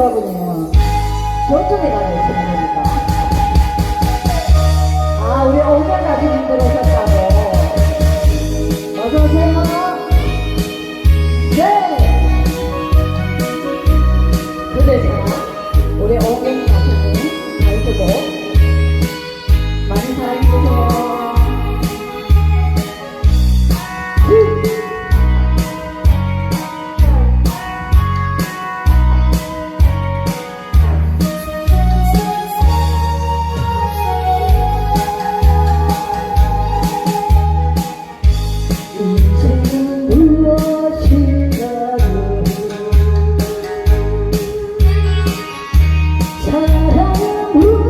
여러분은 경찰에 가는 신문입니다. 아, 우리 오늘까지 힘들으셨다고. 어서오세요. 네! 그래서 우리 오경 가수님 가수도 많은 사랑 사랑 우